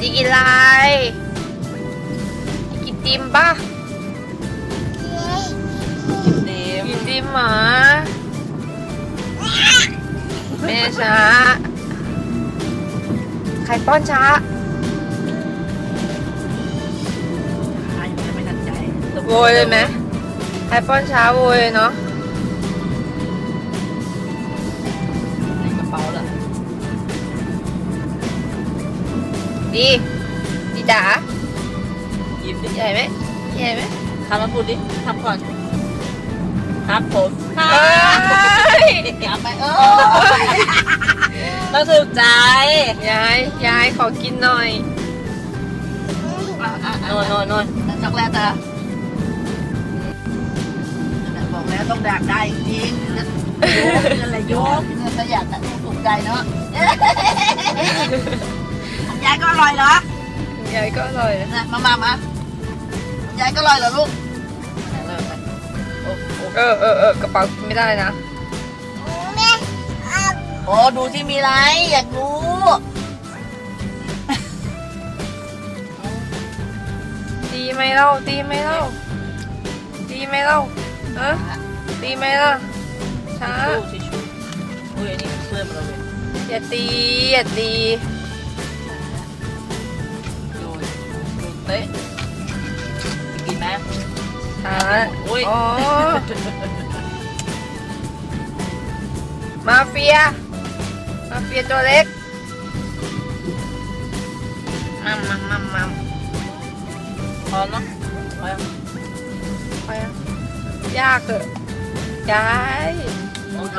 จีกินอะไรกินติมปะเดมกินติมหมาแม่ช้าใครป้อนช้าหายยังไม่ทันใจโวยเลยไหมใครป้อนช้าโวยเลยเนาะ ดีดีจ๋ายิ้มดิใหญ่ไหมใหญ่ไหมทำมาพูดดิทำก่อน ครับผมครัเอ้บยกลับไปเออต้องถูกใจยายยายขอกินหน่อยโน่นโน่นโน่นช็อกโกแลตอะบอกแล้วต้องดักได้จริงๆอะไรโยกเงินประหยัดอะถูกใจเนาะ ของยายก็อร่อยเหรอ ยายก็อร่อยนะมามามาของยายก็อร่อยเหรอลูกโอ้โหเออเออเออกระเป๋ากินไม่ได้นะ โอ้ดูที่มีอะไรอยากรู้ตีไหมเล่า ตีไหมเล่า ตีไหมเล่าเออตีไหมล่ะ ช้าชูชิชูอุ้ยอันนี้เพื่อนมาเลยอย่าตี อย่าตี เตะจะกินไหมช้าอุ้ย อ๋อ มาเฟีย มาเฟียตัวเล็กมัมมัมมัมมัมพอเนาะพอยังไปอะยากเถอะยายโอ้โห